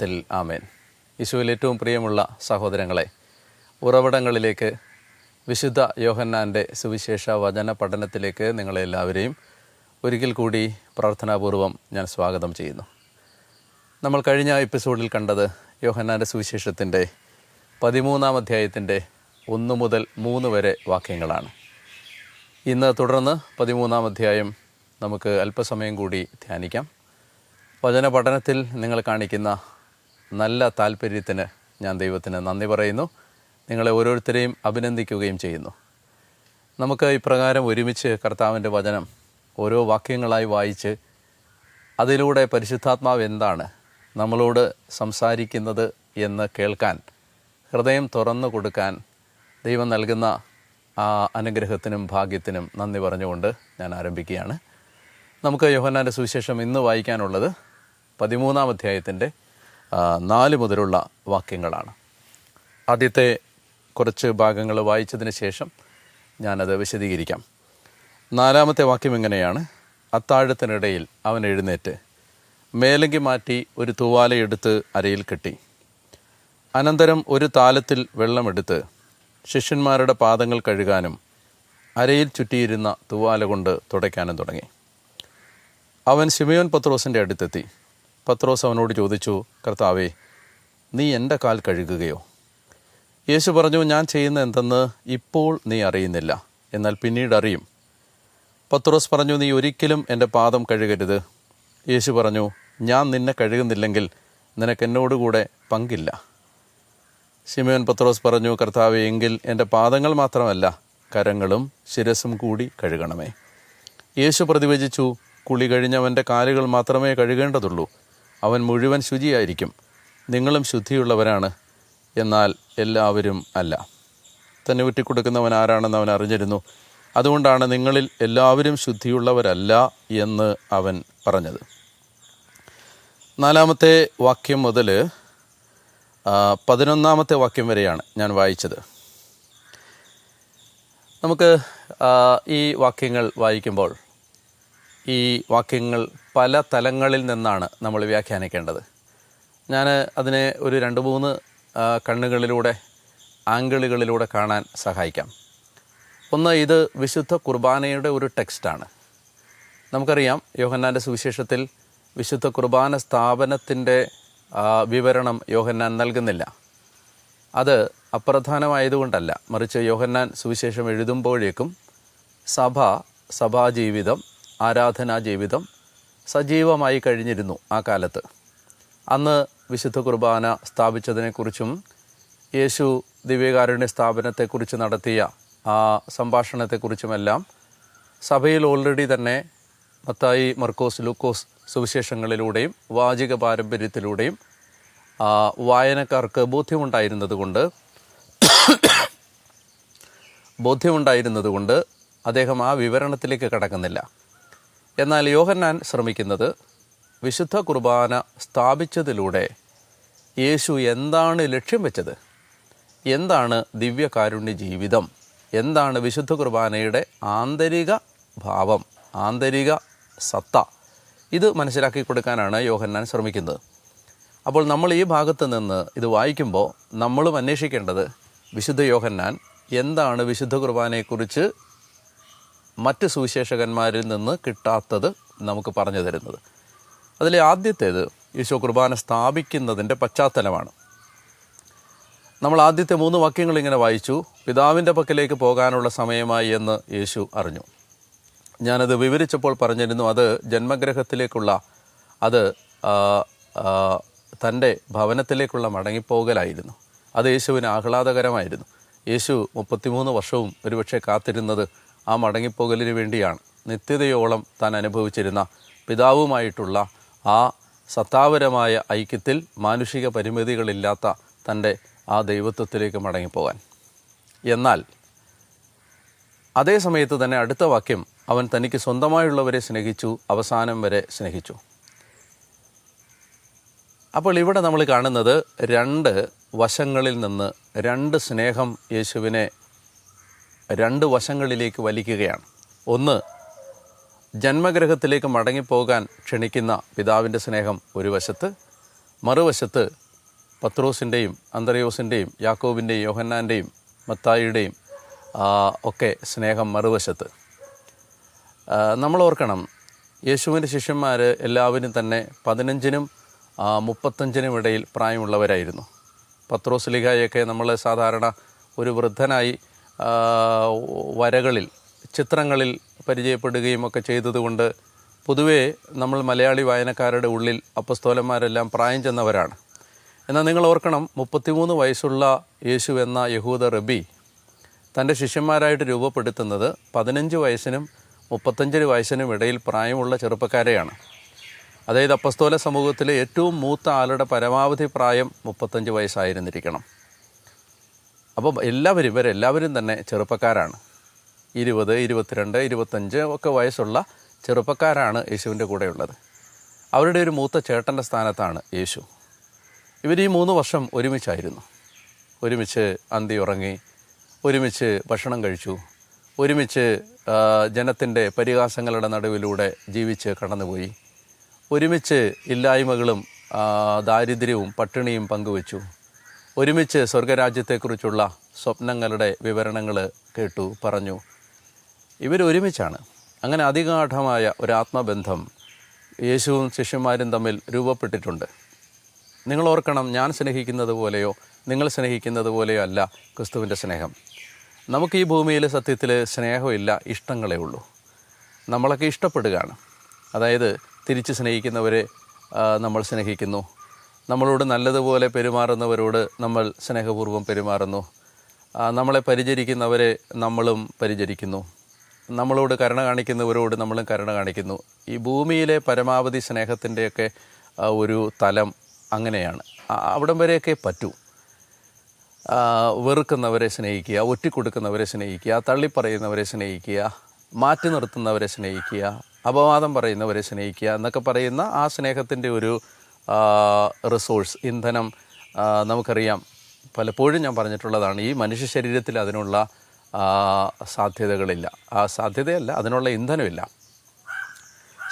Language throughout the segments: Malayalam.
നാമത്തിൽ ആമേൻ. യേശുവിൽ ഏറ്റവും പ്രിയമുള്ള സഹോദരങ്ങളെ ഉറവിടങ്ങളിലേക്ക് വിശുദ്ധ യോഹന്നാന്റെ സുവിശേഷ വചന പഠനത്തിലേക്ക് നിങ്ങളെല്ലാവരെയും ഒരിക്കൽ കൂടി പ്രാർത്ഥനാപൂർവം ഞാൻ സ്വാഗതം ചെയ്യുന്നു. നമ്മൾ കഴിഞ്ഞ എപ്പിസോഡിൽ കണ്ടത് യോഹന്നാന്റെ സുവിശേഷത്തിന്റെ പതിമൂന്നാം അധ്യായത്തിന്റെ ഒന്ന് മുതൽ മൂന്ന് വരെ വാക്യങ്ങളാണ്. ഇന്ന് തുടർന്ന് പതിമൂന്നാം അധ്യായം നമുക്ക് അല്പസമയം കൂടി ധ്യാനിക്കാം. വചന പഠനത്തിൽ നിങ്ങൾ കാണിക്കുന്ന നല്ല താല്പര്യത്തിന് ഞാൻ ദൈവത്തിന് നന്ദി പറയുന്നു. നിങ്ങളെ ഓരോരുത്തരെയും അഭിനന്ദിക്കുകയും ചെയ്യുന്നു. നമുക്ക് ഇപ്രകാരം ഒരുമിച്ച് കർത്താവിന്റെ വചനം ഓരോ വാക്യങ്ങളായി വായിച്ച് അതിലൂടെ പരിശുദ്ധാത്മാവ് എന്താണ് നമ്മളോട് സംസാരിക്കുന്നത് എന്ന് കേൾക്കാൻ ഹൃദയം തുറന്നു കൊടുക്കാൻ ദൈവം നൽകുന്ന ആ അനുഗ്രഹത്തിനും ഭാഗ്യത്തിനും നന്ദി പറഞ്ഞുകൊണ്ട് ഞാൻ ആരംഭിക്കുകയാണ്. നമുക്ക് യോഹന്നാന്റെ സുവിശേഷം ഇന്ന് വായിക്കാനുള്ളത് പതിമൂന്നാം അധ്യായത്തിന്റെ നാല് മുതലുള്ള വാക്യങ്ങളാണ്. ആദ്യത്തെ കുറച്ച് ഭാഗങ്ങൾ വായിച്ചതിന് ശേഷം ഞാനത് വിശദീകരിക്കാം. നാലാമത്തെ വാക്യം ഇങ്ങനെയാണ് അത്താഴത്തിനിടയിൽ അവൻ എഴുന്നേറ്റ് മേലങ്കി മാറ്റി ഒരു തൂവാലയെടുത്ത് അരയിൽ കെട്ടി. അനന്തരം ഒരു താലത്തിൽ വെള്ളമെടുത്ത് ശിഷ്യന്മാരുടെ പാദങ്ങൾ കഴുകാനും അരയിൽ ചുറ്റിയിരുന്ന തൂവാല കൊണ്ട് തുടയ്ക്കാനും തുടങ്ങി. അവൻ ശിമയോൻ പത്രോസിന്റെ അടുത്തെത്തി. പത്രോസ് അവനോട് ചോദിച്ചു കർത്താവേ നീ എന്റെ കാൽ കഴുകുകയോ? യേശു പറഞ്ഞു ഞാൻ ചെയ്യുന്ന എന്തെന്ന് ഇപ്പോൾ നീ അറിയുന്നില്ല എന്നാൽ പിന്നീട് അറിയും. പത്രോസ് പറഞ്ഞു നീ ഒരിക്കലും എന്റെ പാദം കഴുകരുത്. യേശു പറഞ്ഞു ഞാൻ നിന്നെ കഴുകുന്നില്ലെങ്കിൽ നിനക്ക് എന്നോടുകൂടെ പങ്കില്ല. ശിമയോൻ പത്രോസ് പറഞ്ഞു കർത്താവ് എങ്കിൽ എന്റെ പാദങ്ങൾ മാത്രമല്ല കരങ്ങളും ശിരസും കൂടി കഴുകണമേ. യേശു പ്രതിവചിച്ചു കുളി കഴിഞ്ഞവന്റെ കാലുകൾ മാത്രമേ കഴുകേണ്ടതുള്ളൂ അവൻ മുഴുവൻ ശുചിയായിരിക്കും. നിങ്ങളും ശുദ്ധിയുള്ളവരാണ്. എന്നാൽ എല്ലാവരും അല്ല. തന്നെ ഉറ്റിക്കൊടുക്കുന്നവൻ ആരാണെന്ന് അവൻ അറിഞ്ഞിരുന്നു. അതുകൊണ്ടാണ് നിങ്ങളിൽ എല്ലാവരും ശുദ്ധിയുള്ളവരല്ല എന്ന് അവൻ പറഞ്ഞത്. നാലാമത്തെ വാക്യം മുതൽ പതിനൊന്നാമത്തെ വാക്യം വരെയാണ് ഞാൻ വായിച്ചത്. നമുക്ക് ഈ വാക്യങ്ങൾ വായിക്കുമ്പോൾ ഈ വാക്യങ്ങൾ പല തലങ്ങളിൽ നിന്നാണ് നമ്മൾ വ്യാഖ്യാനിക്കേണ്ടത്. ഞാൻ അതിനെ ഒരു രണ്ട് മൂന്ന് കണ്ണുകളിലൂടെ ആംഗിളുകളിലൂടെ കാണാൻ സഹായിക്കാം. ഒന്ന് ഇത് വിശുദ്ധ കുർബാനയുടെ ഒരു ടെക്സ്റ്റാണ്. നമുക്കറിയാം യോഹന്നാന്റെ സുവിശേഷത്തിൽ വിശുദ്ധ കുർബാന സ്ഥാപനത്തിന്റെ വിവരണം യോഹന്നാൻ നൽകുന്നില്ല. അത് അപ്രധാനമായതുകൊണ്ടല്ല. മറിച്ച് യോഹന്നാൻ സുവിശേഷം എഴുതുമ്പോഴേക്കും സഭ സഭാജീവിതം ആരാധനാ ജീവിതം സജീവമായി കഴിഞ്ഞിരുന്നു ആ കാലത്ത്. അന്ന് വിശുദ്ധ കുർബാന സ്ഥാപിച്ചതിനെക്കുറിച്ചും യേശു ദിവ്യകാരുണ്യ സ്ഥാപനത്തെക്കുറിച്ച് നടത്തിയ ആ സംഭാഷണത്തെക്കുറിച്ചുമെല്ലാം സഭയിൽ ഓൾറെഡി തന്നെ മത്തായി മർക്കോസ് ലൂക്കോസ് സുവിശേഷങ്ങളിലൂടെയും വാചിക പാരമ്പര്യത്തിലൂടെയും വായനക്കാർക്ക് ബോധ്യമുണ്ടായിരുന്നതുകൊണ്ട് ബോധ്യമുണ്ടായിരുന്നതുകൊണ്ട് അദ്ദേഹം ആ വിവരണത്തിലേക്ക് കടക്കുന്നില്ല. എന്നാൽ യോഹന്നാൻ ശ്രമിക്കുന്നത് വിശുദ്ധ കുർബാന സ്ഥാപിച്ചതിലൂടെ യേശു എന്താണ് ലക്ഷ്യം വെച്ചത്? എന്താണ് ദിവ്യകാരുണ്യ ജീവിതം? എന്താണ് വിശുദ്ധ കുർബാനയുടെ ആന്തരിക ഭാവം ആന്തരിക സത്ത? ഇത് മനസ്സിലാക്കി കൊടുക്കാനാണ് യോഹന്നാൻ ശ്രമിക്കുന്നത്. അപ്പോൾ നമ്മൾ ഈ ഭാഗത്ത് നിന്ന് ഇത് വായിക്കുമ്പോൾ നമ്മളും അന്വേഷിക്കേണ്ടത് വിശുദ്ധ യോഹന്നാൻ എന്താണ് വിശുദ്ധ കുർബാനയെക്കുറിച്ച് മറ്റ് സുവിശേഷകന്മാരിൽ നിന്ന് കിട്ടാത്തത് നമുക്ക് പറഞ്ഞു തരുന്നത്. അതിലെ ആദ്യത്തേത് ഈശോ കുർബാന സ്ഥാപിക്കുന്നതിന്റെ പശ്ചാത്തലമാണ്. നമ്മൾ ആദ്യത്തെ മൂന്ന് വാക്യങ്ങൾ ഇങ്ങനെ വായിച്ചു പിതാവിന്റെ പക്കലേക്ക് പോകാനുള്ള സമയമായി എന്ന് യേശു അറിഞ്ഞു. ഞാനത് വിവരിച്ചപ്പോൾ പറഞ്ഞിരുന്നു അത് ജന്മഗ്രഹത്തിലേക്കുള്ള അത് തന്റെ ഭവനത്തിലേക്കുള്ള മടങ്ങിപ്പോകലായിരുന്നു. അത് യേശുവിന് ആഹ്ലാദകരമായിരുന്നു. യേശു മുപ്പത്തിമൂന്ന് വർഷവും ഒരുപക്ഷെ കാത്തിരുന്നത് ആ മടങ്ങിപ്പോകലിന് വേണ്ടിയാണ്. നിത്യതയോളം താൻ അനുഭവിച്ചിരുന്ന പിതാവുമായിട്ടുള്ള ആ സത്താപരമായ ഐക്യത്തിൽ മാനുഷിക പരിമിതികളില്ലാത്ത തന്റെ ആ ദൈവത്വത്തിലേക്ക് മടങ്ങിപ്പോകാൻ. എന്നാൽ അതേ സമയത്ത് തന്നെ അടുത്ത വാക്യം അവൻ തനിക്ക് സ്വന്തമായുള്ളവരെ സ്നേഹിച്ചു അവസാനം വരെ സ്നേഹിച്ചു. അപ്പോൾ ഇവിടെ നമ്മൾ കാണുന്നത് രണ്ട് വശങ്ങളിൽ നിന്ന് രണ്ട് സ്നേഹം യേശുവിനെ രണ്ട് വശങ്ങളിലേക്ക് വലിക്കുകയാണ്. ഒന്ന് ജന്മഗ്രഹത്തിലേക്ക് മടങ്ങിപ്പോകാൻ ക്ഷണിക്കുന്ന പിതാവിന്റെ സ്നേഹം ഒരു വശത്ത് മറുവശത്ത് പത്രോസിന്റെയും അന്തരയോസിന്റെയും യാക്കോബിന്റെയും യോഹന്നാന്റെയും മത്തായിയുടെയും ഒക്കെ സ്നേഹം മറുവശത്ത്. നമ്മൾ ഓർക്കണം യേശുവിന്റെ ശിഷ്യന്മാർ എല്ലാവരും തന്നെ പതിനഞ്ചിനും മുപ്പത്തഞ്ചിനും ഇടയിൽ പ്രായമുള്ളവരായിരുന്നു. പത്രോസ് ലിഗായൊക്കെ നമ്മൾ സാധാരണ ഒരു വൃദ്ധനായി വരകളിൽ ചിത്രങ്ങളിൽ പരിചയപ്പെടുകയും ഒക്കെ ചെയ്തതുകൊണ്ട് പൊതുവേ നമ്മൾ മലയാളി വായനക്കാരുടെ ഉള്ളിൽ അപ്പസ്തോലന്മാരെല്ലാം പ്രായം ചെന്നവരാണ്. എന്നാൽ നിങ്ങൾ ഓർക്കണം മുപ്പത്തിമൂന്ന് വയസ്സുള്ള യേശു എന്ന യഹൂദ റബി തന്റെ ശിഷ്യന്മാരായിട്ട് രൂപപ്പെടുത്തുന്നത് പതിനഞ്ച് വയസ്സിനും മുപ്പത്തഞ്ച് വയസ്സിനും ഇടയിൽ പ്രായമുള്ള ചെറുപ്പക്കാരെയാണ്. അതായത് അപ്പസ്തോല സമൂഹത്തിലെ ഏറ്റവും മൂത്ത ആളുടെ പരമാവധി പ്രായം മുപ്പത്തഞ്ച് വയസ്സായിരുന്നിരിക്കണം. അപ്പോൾ എല്ലാവരും ഇവരെല്ലാവരും തന്നെ ചെറുപ്പക്കാരാണ്. ഇരുപത് ഇരുപത്തിരണ്ട് ഇരുപത്തഞ്ച് ഒക്കെ വയസ്സുള്ള ചെറുപ്പക്കാരാണ് യേശുവിന്റെ കൂടെയുള്ളത്. അവരുടെ ഒരു മൂത്ത ചേട്ടന്റെ സ്ഥാനത്താണ് യേശു. ഇവർ ഈ മൂന്ന് വർഷം ഒരുമിച്ചായിരുന്നു. ഒരുമിച്ച് അന്തി ഉറങ്ങി ഒരുമിച്ച് ഭക്ഷണം കഴിച്ചു ഒരുമിച്ച് ജനത്തിന്റെ പരിഹാസങ്ങളുടെ നടുവിലൂടെ ജീവിച്ച് കടന്നുപോയി ഒരുമിച്ച് ഇല്ലായ്മകളും ദാരിദ്ര്യവും പട്ടിണിയും പങ്കുവച്ചു. ഒരുമിച്ച് സ്വർഗരാജ്യത്തെക്കുറിച്ചുള്ള സ്വപ്നങ്ങളുടെ വിവരണങ്ങൾ കേട്ടു പറഞ്ഞു. ഇവർ ഒരുമിച്ചാണ്. അങ്ങനെ അതിഗാഠമായ ഒരു ആത്മബന്ധം യേശുവും ശിഷ്യന്മാരും തമ്മിൽ രൂപപ്പെട്ടിട്ടുണ്ട്. നിങ്ങൾ ഓർക്കണം ഞാൻ സ്നേഹിക്കുന്നത് പോലെയോ നിങ്ങൾ സ്നേഹിക്കുന്നത് പോലെയോ അല്ല ക്രിസ്തുവിന്റെ സ്നേഹം. നമുക്ക് ഈ ഭൂമിയിൽ സത്യത്തിൽ സ്നേഹമില്ല ഇഷ്ടങ്ങളേ ഉള്ളൂ. നമ്മളൊക്കെ ഇഷ്ടപ്പെടുകയാണ്. അതായത് തിരിച്ച് സ്നേഹിക്കുന്നവരെ നമ്മൾ സ്നേഹിക്കുന്നു. നമ്മളോട് നല്ലതുപോലെ പെരുമാറുന്നവരോട് നമ്മൾ സ്നേഹപൂർവം പെരുമാറുന്നു. നമ്മളെ പരിചരിക്കുന്നവരെ നമ്മളും പരിചരിക്കുന്നു. നമ്മളോട് കരുണ കാണിക്കുന്നവരോട് നമ്മളും കരുണ കാണിക്കുന്നു. ഈ ഭൂമിയിലെ പരമാവധി സ്നേഹത്തിന്റെയൊക്കെ ഒരു തലം അങ്ങനെയാണ്. അവിടം വരെയൊക്കെ പറ്റൂ. വെറുക്കുന്നവരെ സ്നേഹിക്കുക ഒറ്റിക്കൊടുക്കുന്നവരെ സ്നേഹിക്കുക തള്ളിപ്പറയുന്നവരെ സ്നേഹിക്കുക മാറ്റി നിർത്തുന്നവരെ സ്നേഹിക്കുക അപവാദം പറയുന്നവരെ സ്നേഹിക്കുക എന്നൊക്കെ പറയുന്ന ആ സ്നേഹത്തിന്റെ ഒരു റിസോഴ്സ് ഇന്ധനം നമുക്കറിയാം. പലപ്പോഴും ഞാൻ പറഞ്ഞിട്ടുള്ളതാണ് ഈ മനുഷ്യ ശരീരത്തിൽ അതിനുള്ള സാധ്യതകളില്ല. ആ സാധ്യതയല്ല അതിനുള്ള ഇന്ധനമില്ല.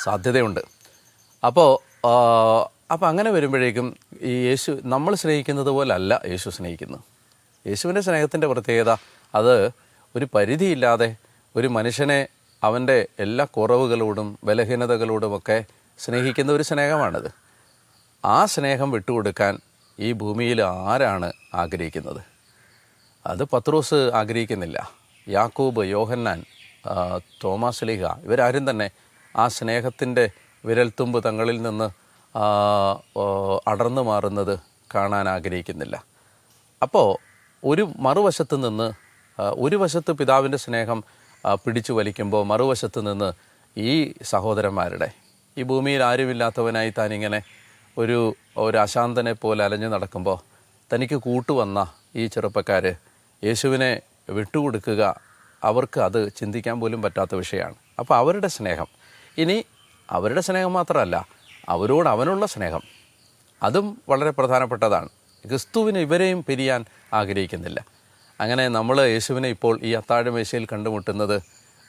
സാധ്യതയുണ്ട്. അപ്പോൾ അപ്പോൾ അങ്ങനെ വരുമ്പോഴേക്കും ഈ യേശു നമ്മൾ സ്നേഹിക്കുന്നത് പോലല്ല യേശു സ്നേഹിക്കുന്നത്. യേശുവിന്റെ സ്നേഹത്തിന്റെ പ്രത്യേകത അത് ഒരു പരിധിയില്ലാതെ ഒരു മനുഷ്യനെ അവന്റെ എല്ലാ കുറവുകളോടും ബലഹീനതകളോടുമൊക്കെ സ്നേഹിക്കുന്ന ഒരു സ്നേഹമാണിത്. ആ സ്നേഹം വിട്ടുകൊടുക്കാൻ ഈ ഭൂമിയിൽ ആരാണ് ആഗ്രഹിക്കുന്നത്? അത് പത്രോസ് ആഗ്രഹിക്കുന്നില്ല. യാക്കൂബ് യോഹന്നാൻ തോമസ് ലീഹ ഇവരാരും തന്നെ ആ സ്നേഹത്തിന്റെ വിരൽത്തുമ്പ് തങ്ങളിൽ നിന്ന് അടർന്നു മാറുന്നത് കാണാൻ ആഗ്രഹിക്കുന്നില്ല. അപ്പോൾ ഒരു മറുവശത്ത് നിന്ന് ഒരു വശത്ത് പിതാവിന്റെ സ്നേഹം പിടിച്ചു വലിക്കുമ്പോൾ മറുവശത്ത് നിന്ന് ഈ സഹോദരന്മാരുടെ ഈ ഭൂമിയിൽ ആരുമില്ലാത്തവനായി താനിങ്ങനെ ഒരു ഒരു അശാന്തനെ പോലെ അലഞ്ഞു നടക്കുമ്പോൾ തനിക്ക് കൂട്ടുവന്ന ഈ ചെറുപ്പക്കാർ യേശുവിനെ വിട്ടുകൊടുക്കുക അവർക്ക് അത് ചിന്തിക്കാൻ പോലും പറ്റാത്ത വിഷയമാണ്. അപ്പോൾ അവരുടെ സ്നേഹം. ഇനി അവരുടെ സ്നേഹം മാത്രമല്ല അവരോട് അവനുള്ള സ്നേഹം. അതും വളരെ പ്രധാനപ്പെട്ടതാണ്. ക്രിസ്തുവിന് ഇവരെയും പിരിയാൻ ആഗ്രഹിക്കുന്നില്ല. അങ്ങനെ നമ്മൾ യേശുവിനെ ഇപ്പോൾ ഈ അത്താഴമേശയിൽ കണ്ടുമുട്ടുന്നത്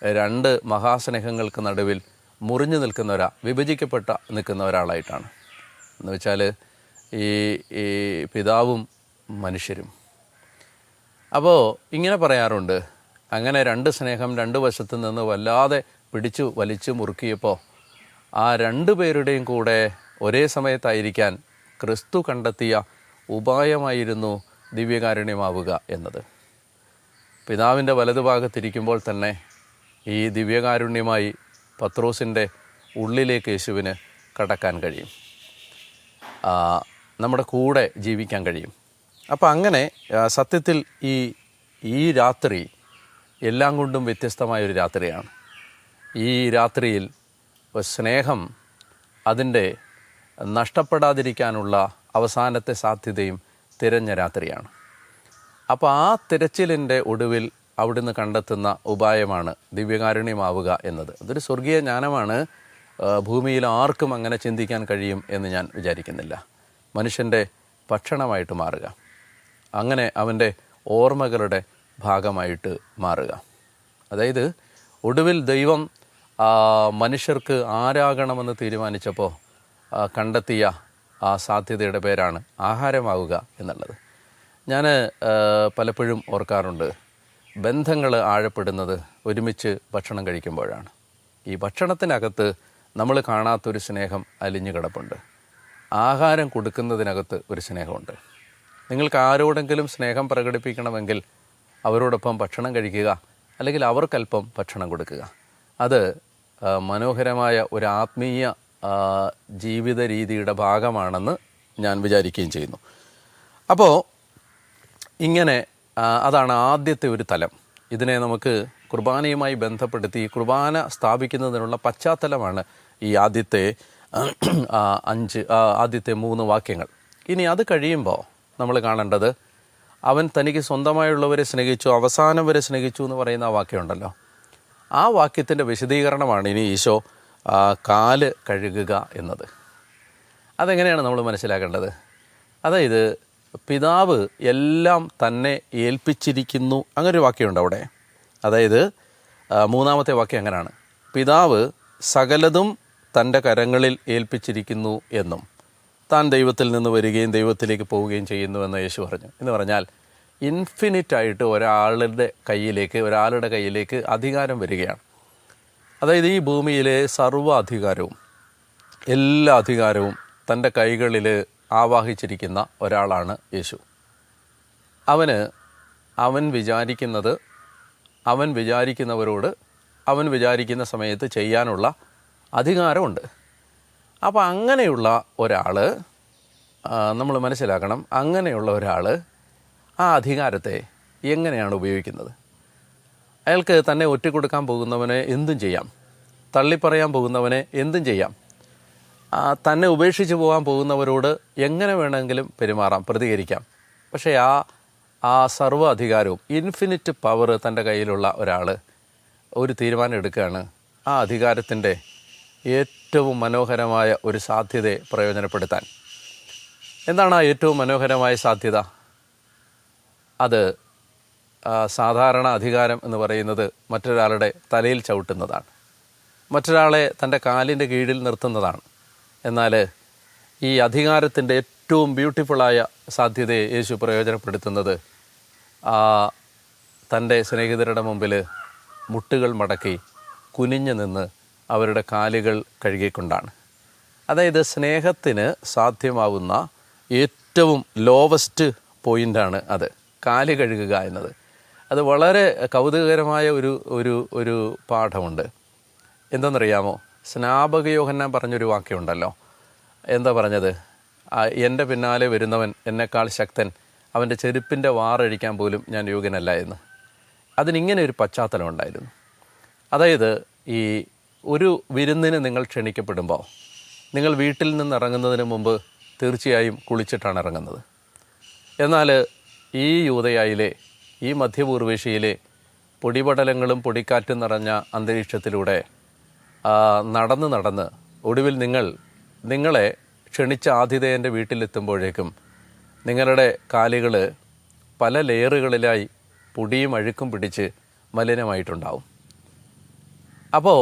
രണ്ട് മഹാസ്നേഹങ്ങൾക്ക് നടുവിൽ മുറിഞ്ഞു നിൽക്കുന്നവരാ വിഭജിക്കപ്പെട്ട നിൽക്കുന്ന ഒരാളായിട്ടാണ് എന്ന് വെച്ചാൽ ഈ ഈ പിതാവും മനുഷ്യരും. അപ്പോൾ ഇങ്ങനെ പറയാറുണ്ട്. അങ്ങനെ രണ്ട് സ്നേഹം രണ്ട് വശത്തു നിന്ന് വല്ലാതെ പിടിച്ചു വലിച്ചു മുറുക്കിയപ്പോൾ ആ രണ്ടു പേരുടെയും കൂടെ ഒരേ സമയത്തായിരിക്കാൻ ക്രിസ്തു കണ്ടെത്തിയ ഉപായമായിരുന്നു ദിവ്യകാരുണ്യമാവുക എന്നത്. പിതാവിന്റെ വലതുഭാഗത്തിരിക്കുമ്പോൾ തന്നെ ഈ ദിവ്യകാരുണ്യമായി പത്രോസിന്റെ ഉള്ളിലേക്ക് യേശുവിന് കടക്കാൻ കഴിയും. നമ്മുടെ കൂടെ ജീവിക്കാൻ കഴിയും. അപ്പോൾ അങ്ങനെ സത്യത്തിൽ ഈ ഈ രാത്രി എല്ലാം കൊണ്ടും വ്യത്യസ്തമായൊരു രാത്രിയാണ്. ഈ രാത്രിയിൽ സ്നേഹം അതിന്റെ നഷ്ടപ്പെടാതിരിക്കാനുള്ള അവസാനത്തെ സാധ്യതയും തിരഞ്ഞ രാത്രിയാണ്. അപ്പോൾ ആ തിരച്ചിലിന്റെ ഒടുവിൽ അവിടുന്ന് കണ്ടെത്തുന്ന ഉപായമാണ് ദിവ്യകാരുണ്യമാവുക എന്നത്. അതൊരു സ്വർഗീയ ജ്ഞാനമാണ്. ഭൂമിയിൽ ആർക്കും അങ്ങനെ ചിന്തിക്കാൻ കഴിയും എന്ന് ഞാൻ വിചാരിക്കുന്നില്ല. മനുഷ്യന്റെ ഭക്ഷണമായിട്ട് മാറുക. അങ്ങനെ അവന്റെ ഓർമ്മകളുടെ ഭാഗമായിട്ട് മാറുക. അതായത് ഒടുവിൽ ദൈവം മനുഷ്യർക്ക് ആരാകണമെന്ന് തീരുമാനിച്ചപ്പോൾ കണ്ടെത്തിയ ആ സാധ്യതയുടെ പേരാണ് ആഹാരമാവുക എന്നുള്ളത്. ഞാൻ പലപ്പോഴും ഓർക്കാറുണ്ട് ബന്ധങ്ങൾ ആഴപ്പെടുന്നത് ഒരുമിച്ച് ഭക്ഷണം കഴിക്കുമ്പോഴാണ്. ഈ ഭക്ഷണത്തിനകത്ത് നമ്മൾ കാണാത്തൊരു സ്നേഹം അലിഞ്ഞു കിടപ്പുണ്ട്. ആഹാരം കൊടുക്കുന്നതിനകത്ത് ഒരു സ്നേഹമുണ്ട്. നിങ്ങൾക്ക് ആരോടെങ്കിലും സ്നേഹം പ്രകടിപ്പിക്കണമെങ്കിൽ അവരോടൊപ്പം ഭക്ഷണം കഴിക്കുക അല്ലെങ്കിൽ അവർക്കല്പം ഭക്ഷണം കൊടുക്കുക. അത് മനോഹരമായ ഒരു ആത്മീയ ജീവിത രീതിയുടെ ഭാഗമാണെന്ന് ഞാൻ വിചാരിക്കുകയും ചെയ്യുന്നു. അപ്പോൾ ഇങ്ങനെ അതാണ് ആദ്യത്തെ ഒരു തലം. ഇതിനെ നമുക്ക് കുർബാനയുമായി ബന്ധപ്പെടുത്തി കുർബാന സ്ഥാപിക്കുന്നതിനുള്ള പശ്ചാത്തലമാണ് ഈ ആദ്യത്തെ അഞ്ച് ആദ്യത്തെ മൂന്ന് വാക്യങ്ങൾ. ഇനി അത് കഴിയുമ്പോൾ നമ്മൾ കാണേണ്ടത് അവൻ തനിക്ക് സ്വന്തമായുള്ളവരെ സ്നേഹിച്ചു അവസാനം വരെ സ്നേഹിച്ചു എന്ന് പറയുന്ന ആ വാക്യമുണ്ടല്ലോ ആ വാക്യത്തിന്റെ വിശദീകരണമാണ് ഇനി ഈശോ കാൽ കഴുകുക എന്നത്. അതെങ്ങനെയാണ് നമ്മൾ മനസ്സിലാക്കേണ്ടത്? അതായത് പിതാവ് എല്ലാം തന്നെ ഏൽപ്പിച്ചിരിക്കുന്നു. അങ്ങനൊരു വാക്യമുണ്ട് അവിടെ അതായത് മൂന്നാമത്തെ വാക്യം അങ്ങനെയാണ് പിതാവ് സകലതും തന്റെ കരങ്ങളിൽ ഏൽപ്പിച്ചിരിക്കുന്നു എന്നും താൻ ദൈവത്തിൽ നിന്ന് വരികയും ദൈവത്തിലേക്ക് പോവുകയും ചെയ്യുന്നു എന്ന് യേശു പറഞ്ഞു. എന്ന് പറഞ്ഞാൽ ഇൻഫിനിറ്റ് ആയിട്ട് ഒരാളുടെ കയ്യിലേക്ക് ഒരാളുടെ കയ്യിലേക്ക് അധികാരം വരികയാണ്. അതായത് ഈ ഭൂമിയിലെ സർവ അധികാരവും എല്ലാ അധികാരവും തന്റെ കൈകളിൽ ആവാഹിച്ചിരിക്കുന്ന ഒരാളാണ് യേശു. അവന് അവൻ വിചാരിക്കുന്നത് അവൻ വിചാരിക്കുന്നവരോട് അവൻ വിചാരിക്കുന്ന സമയത്ത് ചെയ്യാനുള്ള അധികാരമുണ്ട്. അപ്പോൾ അങ്ങനെയുള്ള ഒരാൾ നമ്മൾ മനസ്സിലാക്കണം അങ്ങനെയുള്ള ഒരാൾ ആ അധികാരത്തെ എങ്ങനെയാണ് ഉപയോഗിക്കുന്നത്? അയാൾക്ക് തന്നെ ഒറ്റക്കൊടുക്കാൻ പോകുന്നവനെ എന്തും ചെയ്യാം. തള്ളിപ്പറയാൻ പോകുന്നവനെ എന്തും ചെയ്യാം. തന്നെ ഉപേക്ഷിച്ച് പോകാൻ പോകുന്നവരോട് എങ്ങനെ വേണമെങ്കിലും പെരുമാറാം പ്രതികരിക്കാം. പക്ഷേ ആ ആ സർവ അധികാരവും ഇൻഫിനിറ്റ് പവർ തന്റെ കയ്യിലുള്ള ഒരാൾ ഒരു തീരുമാനം എടുക്കുകയാണ്. ആ അധികാരത്തിന്റെ ഏറ്റവും മനോഹരമായ ഒരു സാധ്യതയെ പ്രയോജനപ്പെടുത്താൻ. എന്താണ് ആ ഏറ്റവും മനോഹരമായ സാധ്യത? അത് സാധാരണ അധികാരം എന്ന് പറയുന്നത് മറ്റൊരാളുടെ തലയിൽ ചവിട്ടുന്നതാണ്. മറ്റൊരാളെ തന്റെ കാലിന്റെ കീഴിൽ നിർത്തുന്നതാണ്. എന്നാൽ ഈ അധികാരത്തിന്റെ ഏറ്റവും ബ്യൂട്ടിഫുള്ളായ സാധ്യതയെ യേശു പ്രയോജനപ്പെടുത്തുന്നത് ആ, തന്റെ സ്നേഹിതരുടെ മുമ്പിൽ മുട്ടുകൾ മടക്കി കുനിഞ്ഞു നിന്ന് അവരുടെ കാലുകൾ കഴുകിക്കൊണ്ടാണ്. അതായത് സ്നേഹത്തിന് സാധ്യമാവുന്ന ഏറ്റവും ലോവസ്റ്റ് പോയിന്റാണ് അത് കാൽ കഴുകുക എന്നത്. അത് വളരെ കൗതുകകരമായ ഒരു ഒരു ഒരു പാഠമുണ്ട്. എന്തെന്നറിയാമോ? സ്നാപക യോഹന്നാൻ പറഞ്ഞൊരു വാക്യമുണ്ടല്ലോ. എന്താ പറഞ്ഞത്? എന്റെ പിന്നാലെ വരുന്നവൻ എന്നെക്കാൾ ശക്തൻ അവന്റെ ചെരുപ്പിന്റെ വാറഴിക്കാൻ പോലും ഞാൻ യോഗ്യനല്ല എന്ന് അതിനിങ്ങനെ ഒരു പശ്ചാത്തലം ഉണ്ടായിരുന്നു. അതായത് ഈ ഒരു വിരുന്നിന് നിങ്ങൾ ക്ഷണിക്കപ്പെടുമ്പോൾ നിങ്ങൾ വീട്ടിൽ നിന്ന് ഇറങ്ങുന്നതിന് മുമ്പ് തീർച്ചയായും കുളിച്ചിട്ടാണ് ഇറങ്ങുന്നത്. എന്നാൽ ഈ യൂതയായിലെ ഈ മധ്യപൂർവേഷ്യയിലെ പൊടിപടലങ്ങളും പൊടിക്കാറ്റും നിറഞ്ഞ അന്തരീക്ഷത്തിലൂടെ നടന്ന് നടന്ന് ഒടുവിൽ നിങ്ങൾ നിങ്ങളെ ക്ഷണിച്ച ആതിഥേയന്റെ വീട്ടിലെത്തുമ്പോഴേക്കും നിങ്ങളുടെ കാലുകൾ പല ലെയറുകളിലായി പൊടിയും അഴുക്കും പിടിച്ച് മലിനമായിട്ടുണ്ടാവും. അപ്പോൾ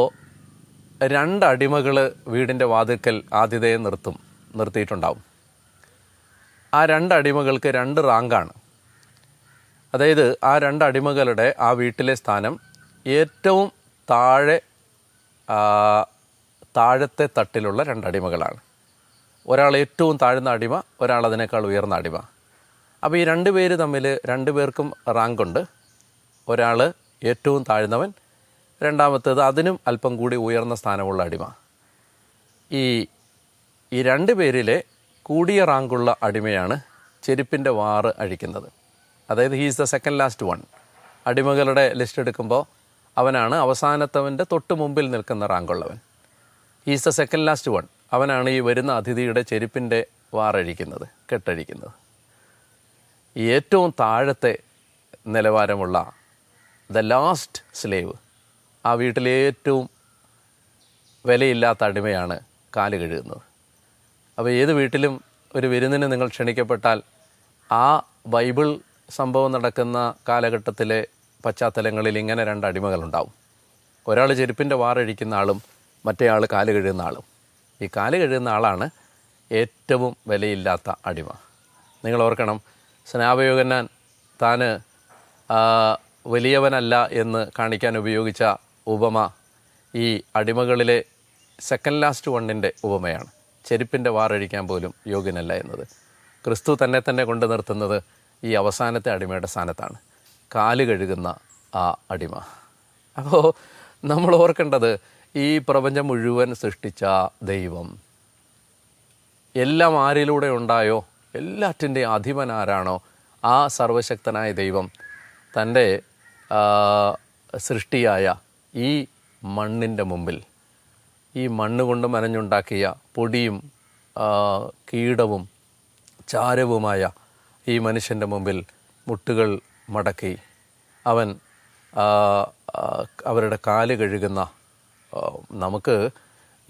രണ്ടടിമകൾ വീടിന്റെ വാതിൽക്കൽ ആതിഥേയം നിർത്തും നിർത്തിയിട്ടുണ്ടാവും. ആ രണ്ടടിമകൾക്ക് രണ്ട് റാങ്കാണ്. അതായത് ആ രണ്ടടിമകളുടെ ആ വീട്ടിലെ സ്ഥാനം ഏറ്റവും താഴെ താഴത്തെ തട്ടിലുള്ള രണ്ട് അടിമകളാണ് ഒരാൾ ഏറ്റവും താഴ്ന്ന അടിമ ഒരാൾ അതിനേക്കാൾ ഉയർന്ന അടിമ. അപ്പോൾ ഈ രണ്ട് പേര് തമ്മിൽ രണ്ട് പേർക്കും റാങ്ക് ഉണ്ട്. ഒരാൾ ഏറ്റവും താഴ്ന്നവൻ രണ്ടാമത്തേത് അതിനും അല്പം കൂടി ഉയർന്ന സ്ഥാനമുള്ള അടിമ. ഈ ഈ രണ്ട് പേരിലെ കൂടിയ റാങ്കുള്ള അടിമയാണ് ചെരുപ്പിന്റെ വാറ് അഴിക്കുന്നത്. അതായത് he's the second last one അടിമകളുടെ ലിസ്റ്റ് എടുക്കുമ്പോൾ അവനാണ് അവസാനത്തവന്റെ തൊട്ട് മുമ്പിൽ നിൽക്കുന്ന റാങ്കുള്ളവൻ he's the second last one അവനാണ് ഈ വരുന്ന അതിഥിയുടെ ചെരുപ്പിന്റെ വാറഴിക്കുന്നത് കെട്ടഴിക്കുന്നത്. ഏറ്റവും താഴത്തെ നിലവാരമുള്ള ദ ലാസ്റ്റ് സ്ലേവ് ആ വീട്ടിലെ ഏറ്റവും വിലയില്ലാത്ത അടിമയാണ് കാൽ കഴുകുന്നത്. അപ്പോൾ ഏത് വീട്ടിലും ഒരു വിരുന്നിന് നിങ്ങൾ ക്ഷണിക്കപ്പെട്ടാൽ ആ ബൈബിൾ സംഭവം നടക്കുന്ന കാലഘട്ടത്തിലെ പശ്ചാത്തലങ്ങളിൽ ഇങ്ങനെ രണ്ട് അടിമകളുണ്ടാവും. ഒരാൾ ചെരുപ്പിന്റെ വാറഴിക്കുന്ന ആളും മറ്റേ ആൾ കാൽ കഴുകുന്ന ആളും. ഈ കാൽ കഴുകുന്ന ആളാണ് ഏറ്റവും വിലയില്ലാത്ത അടിമ. നിങ്ങൾ ഓർക്കണം സ്നാപയോഗന്നാൻ താന് വലിയവനല്ല എന്ന് കാണിക്കാൻ ഉപയോഗിച്ച ഉപമ ഈ അടിമകളിലെ സെക്കൻഡ് ലാസ്റ്റ് വണ്ണിന്റെ ഉപമയാണ്. ചെരുപ്പിന്റെ വാറഴിക്കാൻ പോലും യോഗ്യനല്ല എന്നത്. ക്രിസ്തു തന്നെ തന്നെ കൊണ്ടു നിർത്തുന്നത് ഈ അവസാനത്തെ അടിമയുടെ സ്ഥാനത്താണ്. കാൽ കഴുകുന്ന ആ അടിമ. അപ്പോൾ നമ്മൾ ഓർക്കേണ്ടത് ഈ പ്രപഞ്ചം മുഴുവൻ സൃഷ്ടിച്ച ദൈവം. എല്ലാം ആരിലൂടെ ഉണ്ടായോ? എല്ലാറ്റിന്റെ അധിപൻ ആരാണോ ആ സർവശക്തനായ ദൈവം? തന്റെ സൃഷ്ടിയായ ഈ മണ്ണിന്റെ മുമ്പിൽ. ഈ മണ്ണ് കൊണ്ട് മനഞ്ഞുണ്ടാക്കിയ പൊടിയും കീടവും ചാരവുമായ ഈ മനുഷ്യന്റെ മുമ്പിൽ മുട്ടുകൾ മടക്കി. അവൻ അവരുടെ കാൽ കഴുകുന്ന നമുക്ക്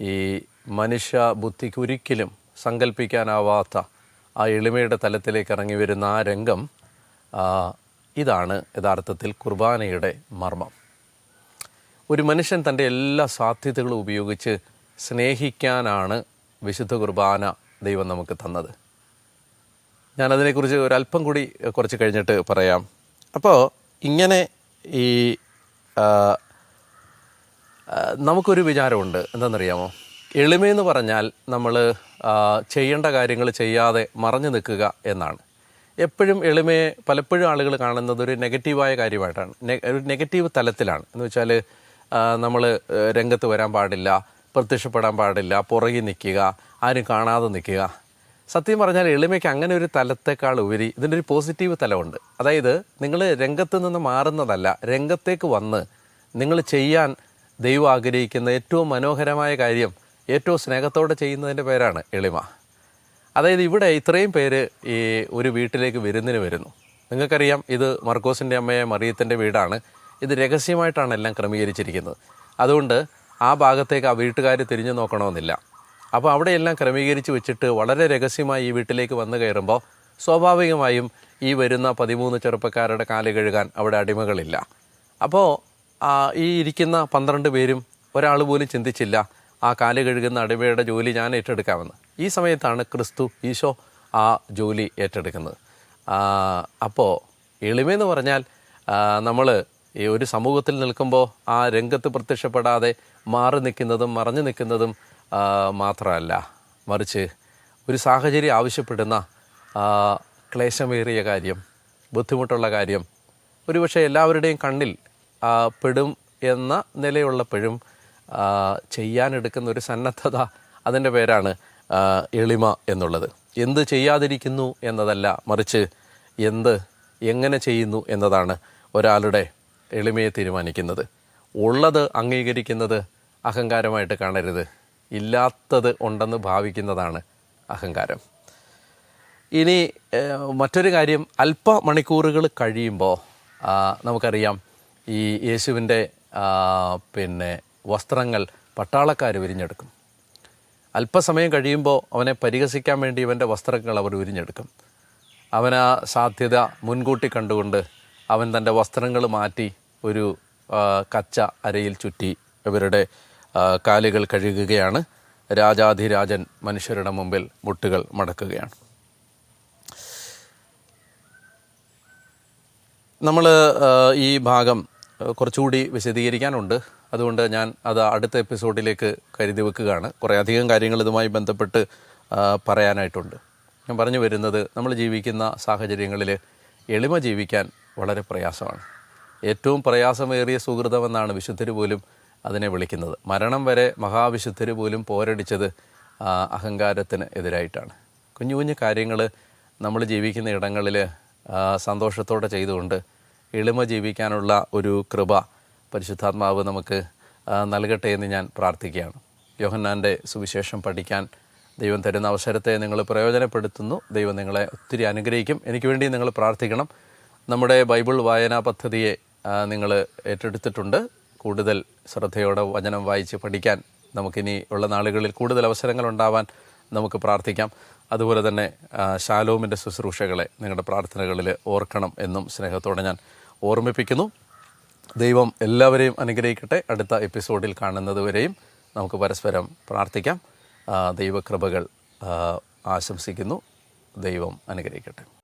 ഈ മനുഷ്യ ബുദ്ധിക്ക് ഒരിക്കലും സങ്കല്പിക്കാനാവാത്ത ആ എളിമയുടെ തലത്തിലേക്ക് ഇറങ്ങി വരുന്ന ആ രംഗം ഇതാണ് യഥാർത്ഥത്തിൽ കുർബാനയുടെ മർമ്മം. ഒരു മനുഷ്യൻ തന്റെ എല്ലാ സാധ്യതകളും ഉപയോഗിച്ച് സ്നേഹിക്കാനാണ് വിശുദ്ധ കുർബാന ദൈവം നമുക്ക് തന്നത്. ഞാനതിനെക്കുറിച്ച് ഒരല്പം കൂടി കുറച്ച് കഴിഞ്ഞിട്ട് പറയാം. അപ്പോൾ ഇങ്ങനെ ഈ നമുക്കൊരു വിചാരമുണ്ട്. എന്താണെന്നറിയാമോ? എളിമയെന്ന് പറഞ്ഞാൽ നമ്മൾ ചെയ്യേണ്ട കാര്യങ്ങൾ ചെയ്യാതെ മറഞ്ഞു നിൽക്കുക എന്നാണ്. എപ്പോഴും എളിമയെ പലപ്പോഴും ആളുകൾ കാണുന്നത് ഒരു നെഗറ്റീവായ കാര്യമായിട്ടാണ്. ഒരു നെഗറ്റീവ് തലത്തിലാണ്. എന്ന് വെച്ചാൽ നമ്മൾ രംഗത്ത് വരാൻ പാടില്ല പ്രത്യക്ഷപ്പെടാൻ പാടില്ല പുറകിൽ നിൽക്കുക ആരും കാണാതെ നിൽക്കുക. സത്യം പറഞ്ഞാൽ എളിമയ്ക്ക് അങ്ങനെ ഒരു തലത്തേക്കാൾ ഉപരി ഇതിന്റെ ഒരു പോസിറ്റീവ് തലമുണ്ട്. അതായത് നിങ്ങൾ രംഗത്ത് നിന്ന് മാറുന്നതല്ല രംഗത്തേക്ക് വന്ന് നിങ്ങൾ ചെയ്യാൻ ദൈവം ആഗ്രഹിക്കുന്ന ഏറ്റവും മനോഹരമായ കാര്യം ഏറ്റവും സ്നേഹത്തോടെ ചെയ്യുന്നതിന്റെ പേരാണ് എളിമ. അതായത് ഇവിടെ ഇത്രയും പേര് ഈ ഒരു വീട്ടിലേക്ക് വിരുന്നിന് വരുന്നു. നിങ്ങൾക്കറിയാം ഇത് മർക്കോസിന്റെ അമ്മയെ മറിയത്തിന്റെ വീടാണ്. ഇത് രഹസ്യമായിട്ടാണ് എല്ലാം ക്രമീകരിച്ചിരിക്കുന്നത്. അതുകൊണ്ട് ആ ഭാഗത്തേക്ക് ആ വീട്ടുകാർ തിരിഞ്ഞു നോക്കണമെന്നില്ല. അപ്പോൾ അവിടെയെല്ലാം ക്രമീകരിച്ച് വെച്ചിട്ട് വളരെ രഹസ്യമായി ഈ വീട്ടിലേക്ക് വന്നു കയറുമ്പോൾ സ്വാഭാവികമായും ഈ വരുന്ന പതിമൂന്ന് ചെറുപ്പക്കാരുടെ കാൽ കഴുകാൻ അവിടെ അടിമകളില്ല. അപ്പോൾ ഈ ഇരിക്കുന്ന പന്ത്രണ്ട് പേരും ഒരാൾ പോലും ചിന്തിച്ചില്ല ആ കാൽ കഴുകുന്ന അടിമയുടെ ജോലി ഞാൻ ഏറ്റെടുക്കാമെന്ന്. ഈ സമയത്താണ് ക്രിസ്തു ഈശോ ആ ജോലി ഏറ്റെടുക്കുന്നത്. അപ്പോൾ എളിമയെന്ന് പറഞ്ഞാൽ നമ്മൾ ഈ ഒരു സമൂഹത്തിൽ നിൽക്കുമ്പോൾ ആ രംഗത്ത് പ്രത്യക്ഷപ്പെടാതെ മാറി നിൽക്കുന്നതും മറഞ്ഞു നിൽക്കുന്നതും മാത്രമല്ല. മറിച്ച് ഒരു സാഹചര്യം ആവശ്യപ്പെടുന്ന ക്ലേശമേറിയ കാര്യം ബുദ്ധിമുട്ടുള്ള കാര്യം ഒരുപക്ഷെ എല്ലാവരുടെയും കണ്ണിൽ പെടും എന്ന നിലയുള്ളപ്പോഴും ചെയ്യാനെടുക്കുന്ന ഒരു സന്നദ്ധത അതിന്റെ പേരാണ് എളിമ എന്നുള്ളത്. എന്ത് ചെയ്യാതിരിക്കുന്നു എന്നതല്ല മറിച്ച് എന്ത് എങ്ങനെ ചെയ്യുന്നു എന്നതാണ് ഒരാളുടെ എളിമയെ തീരുമാനിക്കുന്നത്. ഉള്ളത് അംഗീകരിക്കുന്നത് അഹങ്കാരമായിട്ട് കാണരുത്. ഇല്ലാത്തത് ഉണ്ടെന്ന് ഭാവിക്കുന്നതാണ് അഹങ്കാരം. ഇനി മറ്റൊരു കാര്യം അല്പ മണിക്കൂറുകൾ കഴിയുമ്പോൾ നമുക്കറിയാം ഈ യേശുവിന്റെ പിന്നെ വസ്ത്രങ്ങൾ പട്ടാളക്കാർ വിരിഞ്ഞെടുക്കും. അല്പസമയം കഴിയുമ്പോൾ അവനെ പരിഹസിക്കാൻ വേണ്ടി ഇവന്റെ വസ്ത്രങ്ങൾ അവർ ഉരിഞ്ഞെടുക്കും അവൻ ആ സാധ്യത മുൻകൂട്ടി കണ്ടുകൊണ്ട് അവൻ തന്റെ വസ്ത്രങ്ങൾ മാറ്റി ഒരു കച്ച അരയിൽ ചുറ്റി ഇവരുടെ കാലുകൾ കഴുകുകയാണ്. രാജാധിരാജൻ മനുഷ്യരുടെ മുമ്പിൽ മുട്ടുകൾ മടക്കുകയാണ്. നമ്മൾ ഈ ഭാഗം കുറച്ചുകൂടി വിശദീകരിക്കാനുണ്ട്. അതുകൊണ്ട് ഞാൻ അത് അടുത്ത എപ്പിസോഡിലേക്ക് കരുതി വെക്കുകയാണ്. കുറേ അധികം കാര്യങ്ങൾ ഇതുമായി ബന്ധപ്പെട്ട് പറയാനായിട്ടുണ്ട്. ഞാൻ പറഞ്ഞു വരുന്നത് നമ്മൾ ജീവിക്കുന്ന സാഹചര്യങ്ങളിൽ എളിമ ജീവിക്കാൻ വളരെ പ്രയാസമാണ്. ഏറ്റവും പ്രയാസമേറിയ സുഹൃതമെന്നാണ് വിശുദ്ധർ പോലും അതിനെ വിളിക്കുന്നത്. മരണം വരെ മഹാവിശുദ്ധർ പോലും പോരടിച്ചത് അഹങ്കാരത്തിന് എതിരായിട്ടാണ്. കുഞ്ഞു കുഞ്ഞു കാര്യങ്ങൾ നമ്മൾ ജീവിക്കുന്ന ഇടങ്ങളിൽ സന്തോഷത്തോടെ ചെയ്തുകൊണ്ട് എളിമ ജീവിക്കാനുള്ള ഒരു കൃപ പരിശുദ്ധാത്മാവ് നമുക്ക് നൽകട്ടെ എന്ന് ഞാൻ പ്രാർത്ഥിക്കുകയാണ്. യോഹന്നാന്റെ സുവിശേഷം പഠിക്കാൻ ദൈവം തരുന്ന അവസരത്തെ നിങ്ങൾ പ്രയോജനപ്പെടുത്തുന്നു. ദൈവം നിങ്ങളെ ഒത്തിരി അനുഗ്രഹിക്കും. എനിക്ക് വേണ്ടി നിങ്ങൾ പ്രാർത്ഥിക്കണം. നമ്മുടെ ബൈബിൾ വായനാ പദ്ധതിയെ നിങ്ങൾ ഏറ്റെടുത്തിട്ടുണ്ട്. കൂടുതൽ ശ്രദ്ധയോടെ വചനം വായിച്ച് പഠിക്കാൻ നമുക്കിനി ഉള്ള നാളുകളിൽ കൂടുതൽ അവസരങ്ങൾ ഉണ്ടാവാൻ നമുക്ക് പ്രാർത്ഥിക്കാം. അതുപോലെ തന്നെ ശാലോമിന്റെ ശുശ്രൂഷകളെ നിങ്ങളുടെ പ്രാർത്ഥനകളിൽ ഓർക്കണം എന്നും സ്നേഹത്തോടെ ഞാൻ ഓർമ്മിപ്പിക്കുന്നു. ദൈവം എല്ലാവരെയും അനുഗ്രഹിക്കട്ടെ. അടുത്ത എപ്പിസോഡിൽ കാണുന്നത് വരെയും നമുക്ക് പരസ്പരം പ്രാർത്ഥിക്കാം. ദൈവകൃപകൾ ആശംസിക്കുന്നു. ദൈവം അനുഗ്രഹിക്കട്ടെ.